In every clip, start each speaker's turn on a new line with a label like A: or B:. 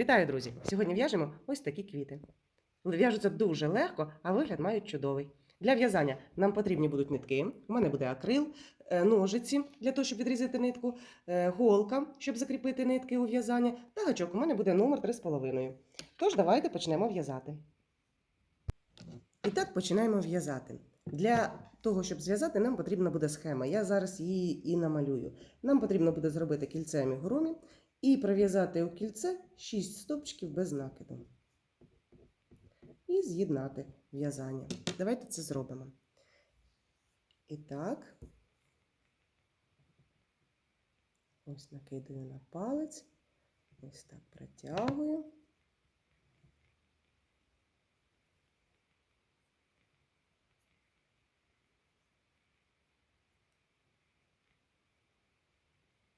A: Вітаю, друзі! Сьогодні в'яжемо ось такі квіти. В'яжуться дуже легко, а вигляд мають чудовий. Для в'язання нам потрібні будуть нитки. У мене буде акрил, е, ножиці для того, щоб відрізати нитку, е, голка, щоб закріпити нитки у в'язання, та гачок. У мене буде номер 3,5. Тож, давайте почнемо в'язати. І так починаємо в'язати. Для того, щоб зв'язати, нам потрібна буде схема. Я зараз її і намалюю. Нам потрібно буде зробити кільце амігурумі і пров'язати у кільце 6 стопчиків без накиду. І з'єднати в'язання. Давайте це зробимо. І так, ось накидаю на палець, ось так протягую.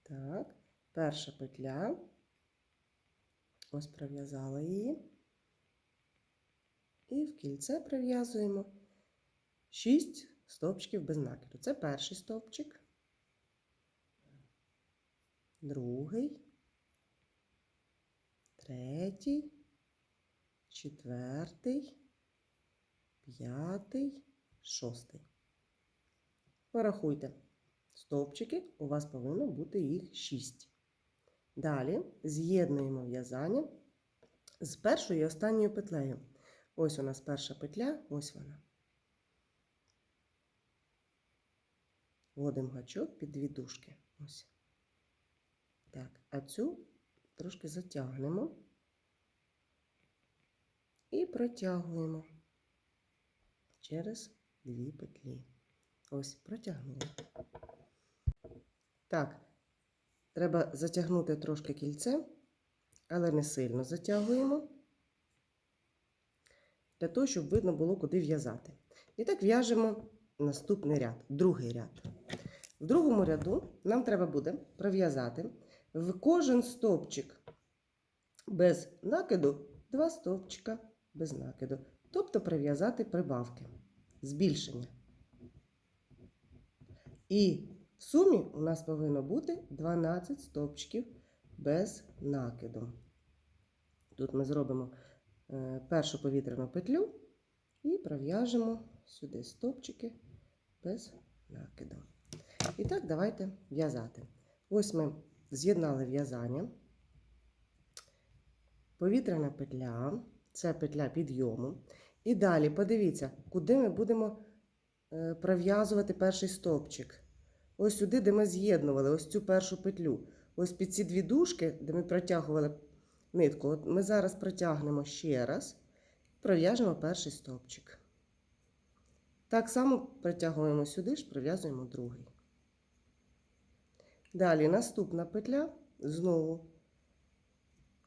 A: Так, перша петля. Ось пров'язала її. І в кільце прив'язуємо 6 стовпчиків без накиду. Це перший стовпчик, другий, третій, четвертий, п'ятий, шостий. Порахуйте. Стовпчики у вас повинно бути їх 6. Далі з'єднуємо в'язання з першою і останньою петлею. Ось у нас перша петля, ось вона. Вводимо гачок під дві дужки. Ось. Так, а цю трошки затягнемо і протягуємо через дві петлі. Ось, протягнули. Так, треба затягнути трошки кільце, але не сильно затягуємо, для того, щоб видно було, куди в'язати. І так в'яжемо наступний ряд, другий ряд. В другому ряду нам треба буде пров'язати в кожен стовпчик без накиду два стовпчика без накиду. Тобто прив'язати прибавки, збільшення. І в сумі у нас повинно бути 12 стовпчиків без накиду. Тут ми зробимо е, першу повітряну петлю і пров'яжемо сюди стовпчики без накиду. І так, давайте в'язати. Ось ми з'єднали в'язання. Повітряна петля, це петля підйому. І далі подивіться, куди ми будемо е, пров'язувати перший стовпчик. Ось сюди, де ми з'єднували ось цю першу петлю. Ось під ці дві дужки, де ми протягували нитку. От ми зараз протягнемо ще раз, пров'яжемо перший стовпчик. Так само протягуємо сюди ж, пров'язуємо другий. Далі наступна петля, знову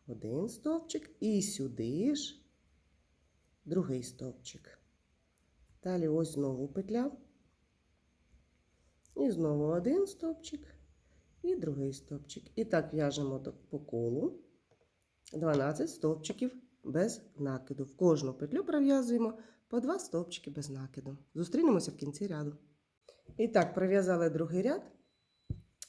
A: один стовпчик, і сюди ж другий стовпчик. Далі ось знову петля. І знову один стовпчик і другий стовпчик. І так в'яжемо по колу 12 стовпчиків без накиду. В кожну петлю пров'язуємо по 2 стовпчики без накиду. Зустрінемося в кінці ряду. І так, пров'язали другий ряд.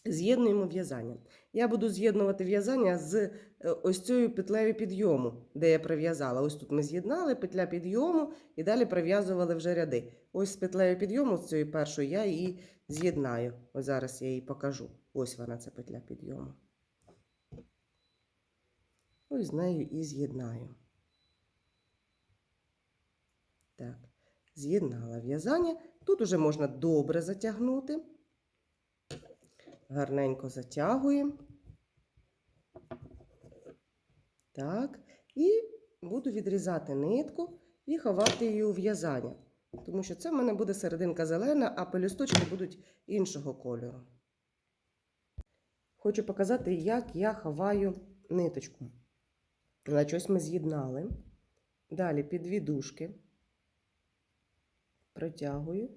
A: З'єднуємо в'язання. Я буду з'єднувати в'язання з е, ось цією петлею підйому, де я прив'язала. Ось тут ми з'єднали петля підйому і далі пров'язували вже ряди. Ось з петлею підйому, з цією першою, я її з'єднаю. Ось зараз я її покажу. Ось вона, ця петля підйому. Ось з нею і з'єднаю. Так, з'єднала в'язання. Тут уже можна добре затягнути. Гарненько затягуємо. Так, і буду відрізати нитку і ховати її у в'язання. Тому що це в мене буде серединка зелена, а пелюсточки будуть іншого кольору. Хочу показати, як я ховаю ниточку. Значить, ось ми з'єднали. Далі під дві протягую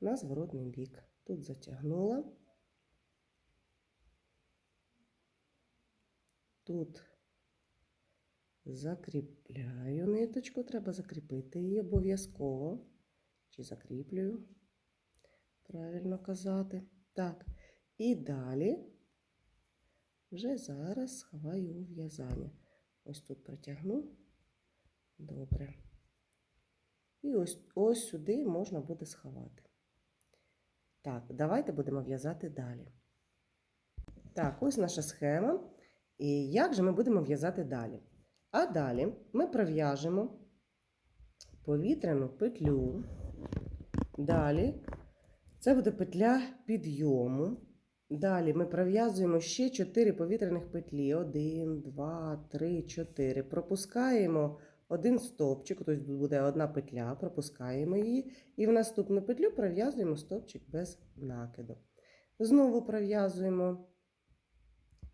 A: на зворотний бік. Тут затягнула. Тут закріпляю ниточку, треба закріпити її обов'язково. Чи закріплюю, правильно казати. Так, і далі вже зараз сховаю в'язання. ось тут протягну. Добре. І ось, ось сюди можна буде сховати. Так, давайте будемо в'язати далі. Так, ось наша схема. І як же ми будемо в'язати далі? А далі ми пров'яжемо повітряну петлю. Далі це буде петля підйому. Далі ми пров'язуємо ще 4 повітряних петлі. 1, 2, 3, 4. Пропускаємо один стовпчик, тобто буде одна петля, пропускаємо її. І в наступну петлю пров'язуємо стовпчик без накиду. Знову пров'язуємо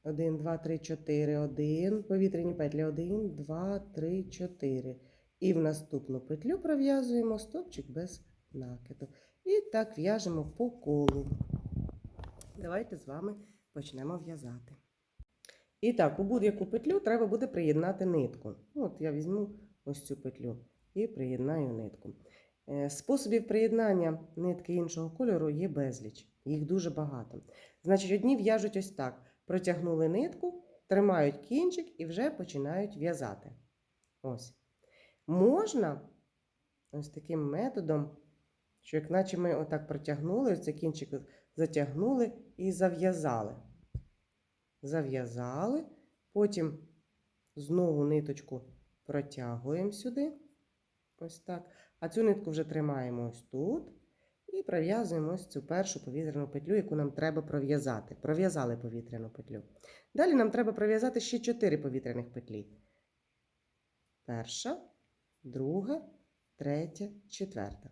A: 1, 2, 3, 4, 1. Повітряні петлі 1, 2, 3, 4. І в наступну петлю пров'язуємо стовпчик без накиду. І так в'яжемо по колу. Давайте з вами почнемо в'язати. І так, у будь-яку петлю треба буде приєднати нитку. От я візьму ось цю петлю і приєднаю нитку. Е, Способів приєднання нитки іншого кольору є безліч, їх дуже багато. Значить, одні в'яжуть ось так: протягнули нитку, тримають кінчик і вже починають в'язати. Ось. Можна ось таким методом, що як наче ми отак протягнули, цей кінчик затягнули і зав'язали. Зав'язали, потім знову ниточку протягуємо сюди. Ось так. А цю нитку вже тримаємо ось тут. І пров'язуємо ось цю першу повітряну петлю, яку нам треба пров'язати. Пров'язали повітряну петлю. Далі нам треба пров'язати ще 4 повітряних петлі. Перша, друга, третя, четверта.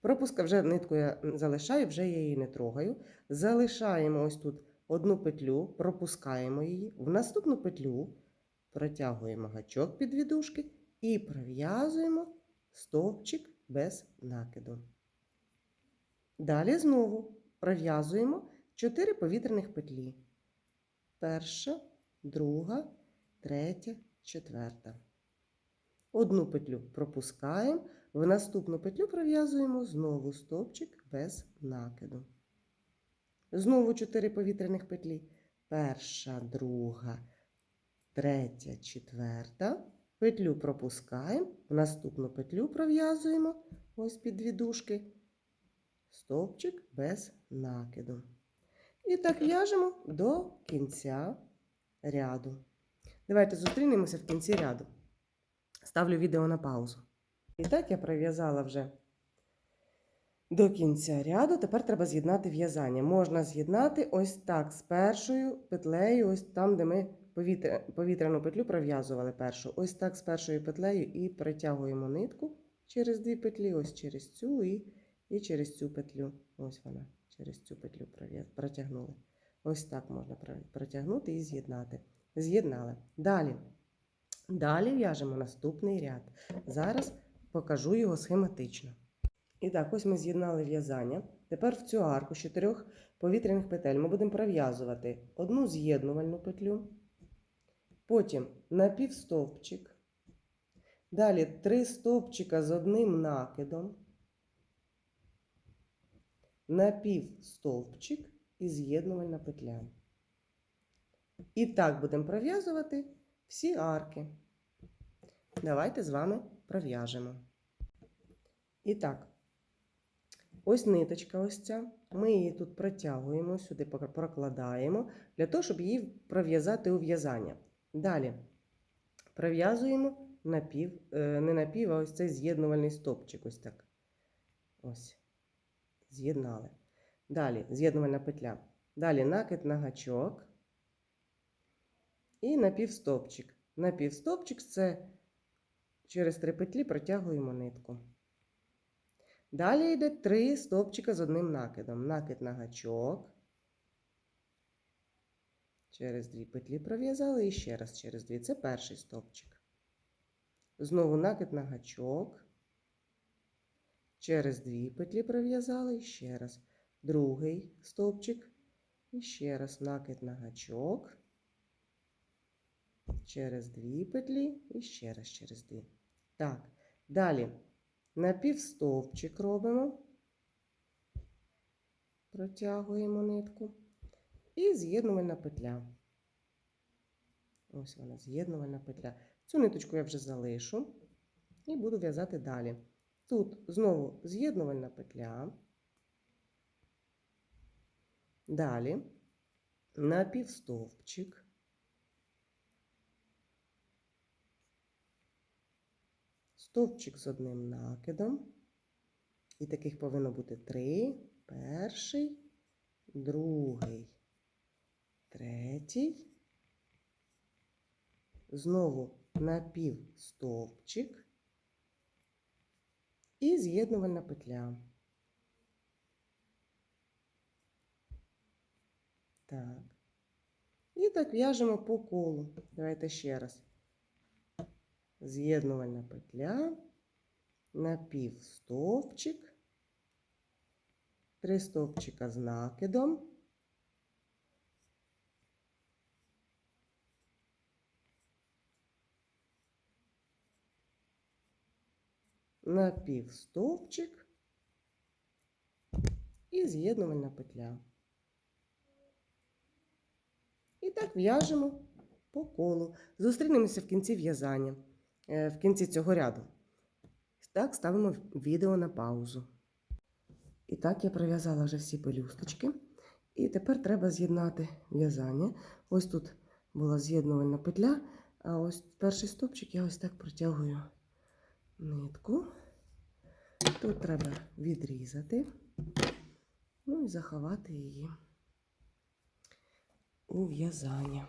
A: Пропуска вже нитку я залишаю, вже я її не трогаю. Залишаємо ось тут одну петлю, пропускаємо її. В наступну петлю протягуємо гачок під відушки і пров'язуємо стовпчик без накиду. Далі знову пров'язуємо 4 повітряних петлі. Перша, друга, третя, четверта. Одну петлю пропускаємо, в наступну петлю пров'язуємо знову стовпчик без накиду. Знову 4 повітряних петлі. Перша, друга, третя, четверта. Петлю пропускаємо, в наступну петлю пров'язуємо ось під дві дужки, стовпчик без накиду. І так в'яжемо до кінця ряду. Давайте зустрінемося в кінці ряду. Ставлю відео на паузу. І так я пров'язала вже до кінця ряду. Тепер треба з'єднати в'язання. Можна з'єднати ось так з першою петлею, ось там, де ми повітря, повітряну петлю пров'язували першу. Ось так з першою петлею і притягуємо нитку через дві петлі, ось через цю і, і через цю петлю. Ось вона, через цю петлю протягнули. Ось так можна протягнути і з'єднати. З'єднали. Далі. Далі в'яжемо наступний ряд. Зараз покажу його схематично. І так, ось ми з'єднали в'язання. Тепер в цю арку з чотирьох повітряних петель ми будемо пров'язувати одну з'єднувальну петлю, потім напівстовпчик, далі три стовпчика з одним накидом, напівстовпчик і з'єднувальна петля. І так будемо пров'язувати всі арки. Давайте з вами пров'яжемо. І так, ось ниточка ось ця. Ми її тут протягуємо, сюди прокладаємо, для того, щоб її пров'язати у в'язання. Далі пров'язуємо напів, е, не напів, а ось цей з'єднувальний стопчик. Ось так. Ось. З'єднали. Далі з'єднувальна петля. Далі накид на гачок. І напівстопчик. Напівстопчик це через три петлі протягуємо нитку. Далі йде три стовпчика з одним накидом. Накид на гачок. Через дві петлі пров'язали і ще раз через дві. Це перший стовпчик. Знову накид на гачок. Через дві петлі пров'язали і ще раз. Другий стовпчик. І ще раз накид на гачок. Через дві петлі і ще раз через дві. Так, далі напівстовпчик робимо, протягуємо нитку і з'єднувальна петля. Ось вона, з'єднувальна петля. Цю ниточку я вже залишу і буду в'язати далі. Тут знову з'єднувальна петля. Далі напівстовпчик. Стовпчик з одним накидом. І таких повинно бути три. Перший, другий, третій. Знову напівстовпчик і з'єднувальна петля. Так. І так в'яжемо по колу. Давайте ще раз. З'єднувальна петля, напівстовпчик, три стовпчика з накидом. Напівстовпчик і з'єднувальна петля. І так в'яжемо по колу. Зустрінемося в кінці в'язання, е, в кінці цього ряду. Так, ставимо відео на паузу. І так, я пров'язала вже всі пелюсточки. І тепер треба з'єднати в'язання. Ось тут була з'єднувальна петля, а ось перший стопчик я ось так протягую нитку. Тут треба відрізати, ну і заховати її у в'язання.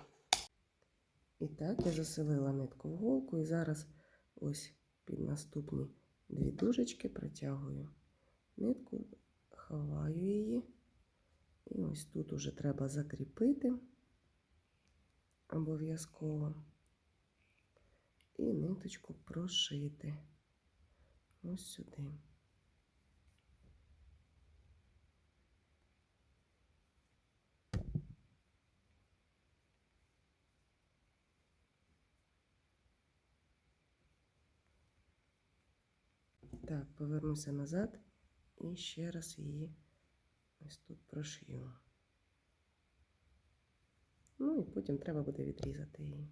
A: І так, я заселила нитку в голку і зараз ось під наступні дві дужечки протягую нитку, ховаю її. І ось тут уже треба закріпити обов'язково. І ниточку прошити ось сюди. Так, повернуся назад і ще раз її ось тут прошью. Ну і потім треба буде відрізати її.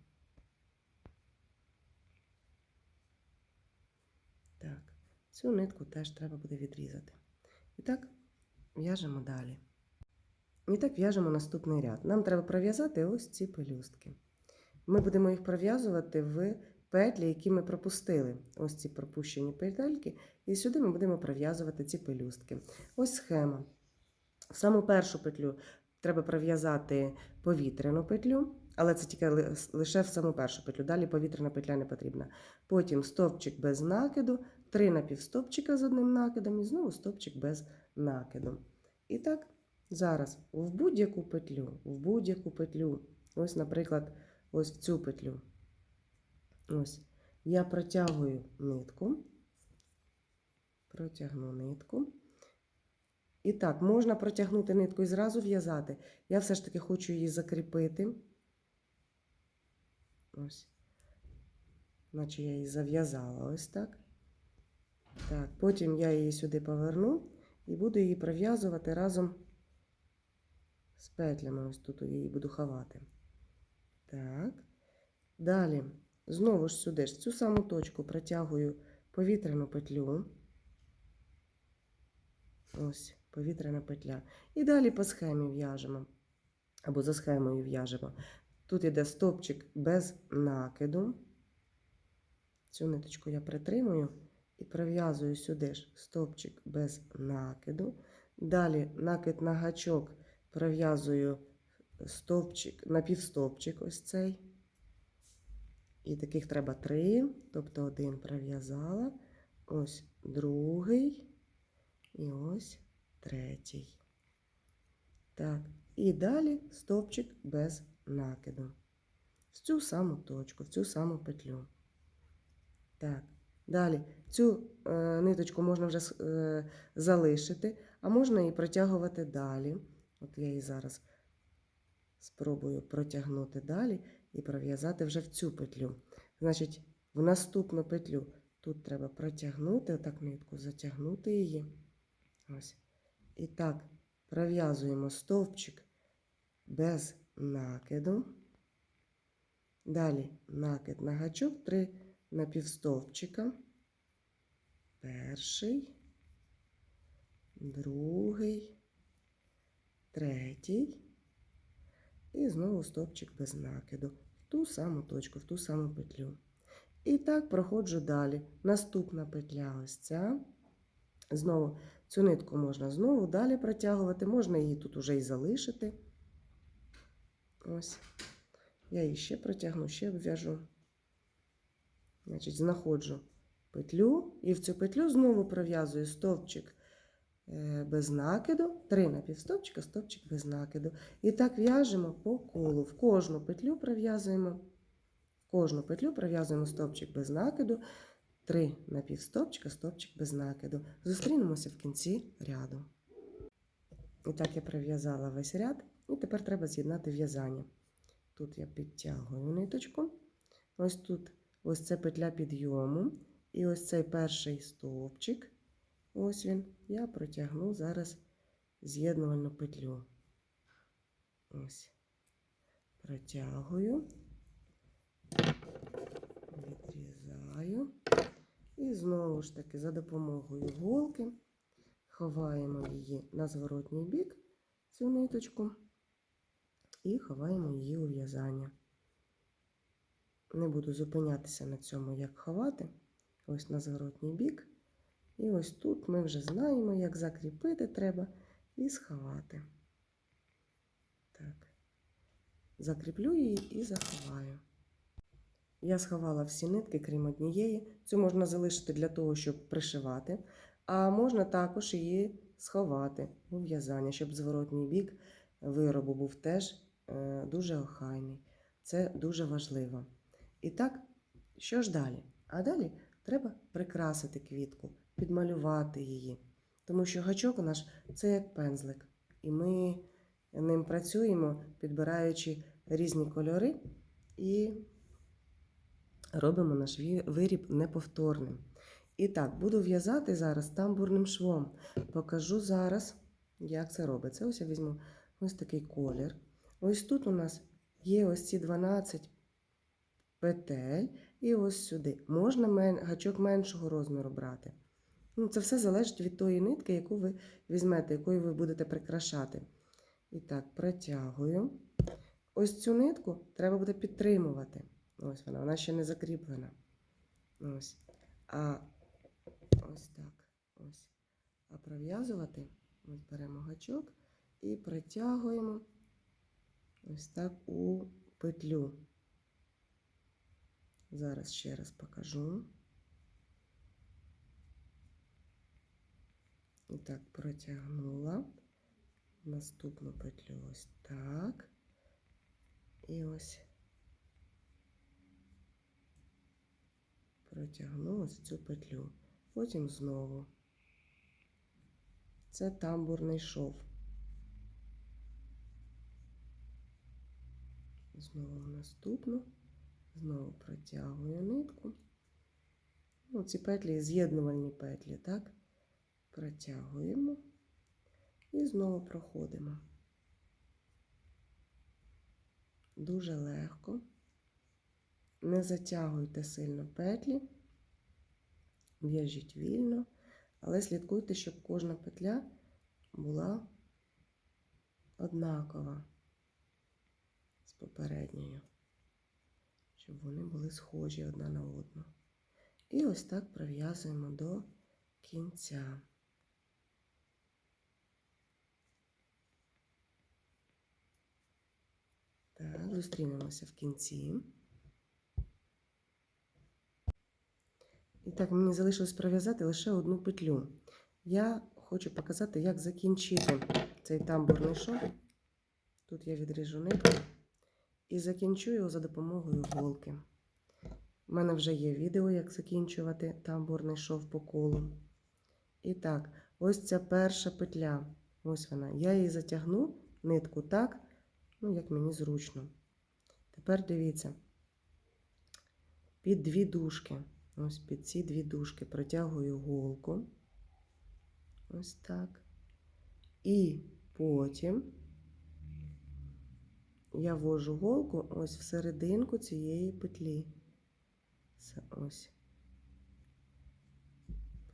A: Так, цю нитку теж треба буде відрізати. І так, в'яжемо далі. І так в'яжемо наступний ряд. Нам треба пров'язати ось ці пелюстки. Ми будемо їх пров'язувати в петлі, які ми пропустили. Ось ці пропущені петельки. І сюди ми будемо пров'язувати ці пелюстки. Ось схема. В саму першу петлю треба пров'язати повітряну петлю, але це тільки лише в саму першу петлю. Далі повітряна петля не потрібна. Потім стовпчик без накиду, три напівстовпчика з одним накидом і знову стовпчик без накиду. І так, зараз в будь-яку петлю, в будь-яку петлю, ось, наприклад, ось в цю петлю. Ось, я протягую нитку, протягну нитку. І так, можна протягнути нитку і зразу в'язати. Я все ж таки хочу її закріпити. Ось. Наче я її зав'язала ось так. Так, потім я її сюди поверну і буду її пров'язувати разом з петлями. Ось тут я її буду ховати. Так. Далі, знову ж сюди ж цю саму точку протягую повітряну петлю. Ось, повітряна петля. І далі по схемі в'яжемо. Або за схемою в'яжемо. Тут йде стопчик без накиду. Цю ниточку я притримую і пров'язую сюди ж стопчик без накиду. Далі накид на гачок пров'язую стовпчик, напівстопчик ось цей. І таких треба три. Тобто один пров'язала, ось другий і ось третій. Так, і далі стовпчик без накиду. В цю саму точку, в цю саму петлю. Так, далі цю е, ниточку можна вже е, залишити, а можна і протягувати далі. От я її зараз спробую протягнути далі і пров'язати вже в цю петлю. Значить, в наступну петлю тут треба протягнути, отак нитку, затягнути її. Ось. І так, пров'язуємо стовпчик без накиду. Далі накид на гачок, три напівстовпчика. Перший, другий, третій. І знову стовпчик без накиду. В ту саму точку, в ту саму петлю. І так проходжу далі. Наступна петля ось ця. Знову цю нитку можна знову далі протягувати, можна її тут уже і залишити. Ось. Я її ще протягну, ще обв'яжу. Значить, знаходжу петлю і в цю петлю знову пров'язую стовпчик без накиду, три напівстовпчика, стовпчик без накиду. І так в'яжемо по колу. В кожну петлю пров'язуємо, в кожну петлю пров'язуємо стовпчик без накиду, три напівстовпчика, стовпчик без накиду. Зустрінемося в кінці ряду. І так я пров'язала весь ряд, і тепер треба з'єднати в'язання. Тут я підтягую ниточку. Ось тут ось це петля підйому. І ось цей перший стовпчик, ось він, я протягну зараз з'єднувальну петлю. Ось. Протягую, відрізаю. І знову ж таки за допомогою голки ховаємо її на зворотній бік, цю ниточку, і ховаємо її у в'язання. Не буду зупинятися на цьому, як ховати. Ось на зворотній бік. І ось тут ми вже знаємо, як закріпити треба і сховати. Так. Закріплю її і заховаю. Я сховала всі нитки, крім однієї. Цю можна залишити для того, щоб пришивати, а можна також її сховати у в'язання, щоб зворотній бік виробу був теж е, дуже охайний. Це дуже важливо. І так, що ж далі? А далі треба прикрасити квітку, підмалювати її. Тому що гачок наш це як пензлик. І ми ним працюємо, підбираючи різні кольори і робимо наш виріб неповторним. І так, буду в'язати зараз тамбурним швом. Покажу зараз, як це робиться. Ось я візьму ось такий колір. Ось тут у нас є ось ці 12 петель, і ось сюди. Можна гачок меншого розміру брати. Ну, це все залежить від тої нитки, яку ви візьмете, якою ви будете прикрашати. І так, протягую. Ось цю нитку треба буде підтримувати. Ось вона, вона ще не закріплена. Ось. А ось так. Ось. А пров'язувати, ось беремо гачок і притягуємо ось так у петлю. Зараз ще раз покажу. Так, протягнула. Наступну петлю ось так. І ось протягну ось цю петлю. Потім знову. Це тамбурний шов. Знову наступну. Знову протягую нитку. Ну, ці петлі з'єднувальні петлі, так? Протягуємо і знову проходимо. Дуже легко. Не затягуйте сильно петлі, в'яжіть вільно, але слідкуйте, щоб кожна петля була однакова з попередньою щоб вони були схожі одна на одну. І ось так пров'язуємо до кінця. Так, зустрінемося в кінці. І так, мені залишилось пров'язати лише одну петлю. Я хочу показати, як закінчити цей тамбурний шов. Тут я відріжу нитку і закінчу його за допомогою голки. У мене вже є відео, як закінчувати тамбурний шов по колу. І так, ось ця перша петля. Ось вона. Я її затягну нитку так, ну, як мені зручно. Тепер дивіться, під дві дужки. Ось під ці дві дужки протягую голку. Ось так. І потім я ввожу голку ось в серединку цієї петлі. Це ось.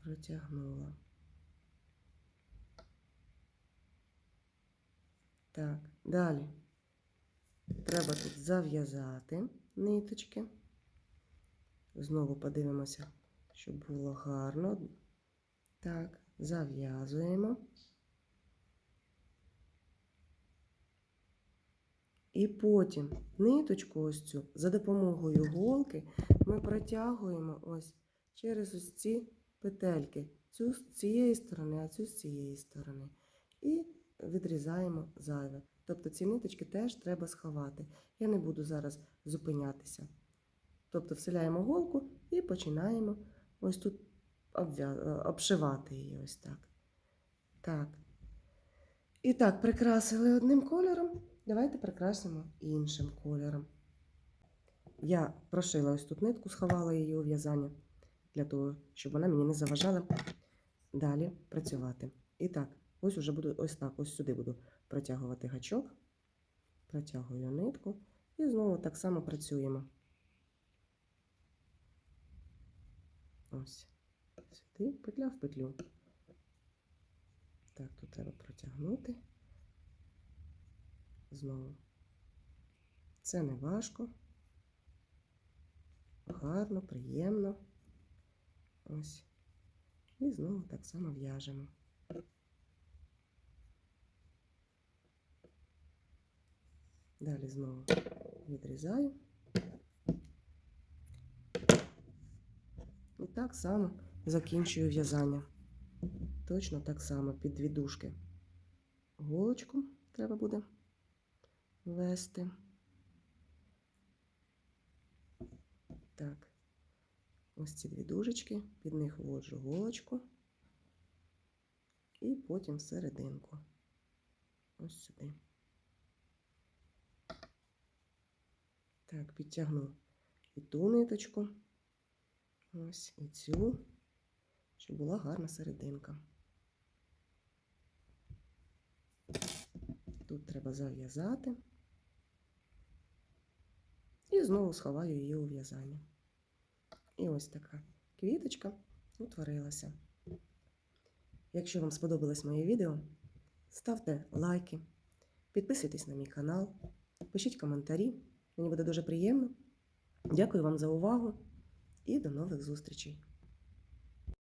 A: Протягнула. Так, далі. Треба тут зав'язати ниточки. Знову подивимося, щоб було гарно. Так, зав'язуємо. І потім ниточку ось цю за допомогою голки ми протягуємо ось через ось ці петельки. Цю з цієї сторони, а цю з цієї сторони. І відрізаємо зайве. Тобто ці ниточки теж треба сховати. Я не буду зараз зупинятися. Тобто вселяємо голку і починаємо ось тут е, обшивати її ось так. Так. І так, прикрасили одним кольором. Давайте прикрасимо іншим кольором. Я прошила ось тут нитку, сховала її у в'язання для того, щоб вона мені не заважала далі працювати. І так, ось уже буду ось так, ось сюди буду протягувати гачок, протягую нитку і знову так само працюємо. Ось. Сюди, петля в петлю. Так, тут треба протягнути. Знову. Це не важко. Гарно, приємно. Ось. І знову так само в'яжемо. Далі знову відрізаю. І так само закінчую в'язання. Точно так само під дві дужки. Голочку треба буде ввести. Так. Ось ці дві дужечки, під них вводжу голочку. І потім серединку. Ось сюди. Так, підтягну і ту ниточку. Ось і цю, щоб була гарна серединка. Тут треба зав'язати. І знову сховаю її у в'язання. І ось така квіточка утворилася. Якщо вам сподобалось моє відео, ставте лайки, підписуйтесь на мій канал, пишіть коментарі. Мені буде дуже приємно. Дякую вам за увагу і до нових зустрічей!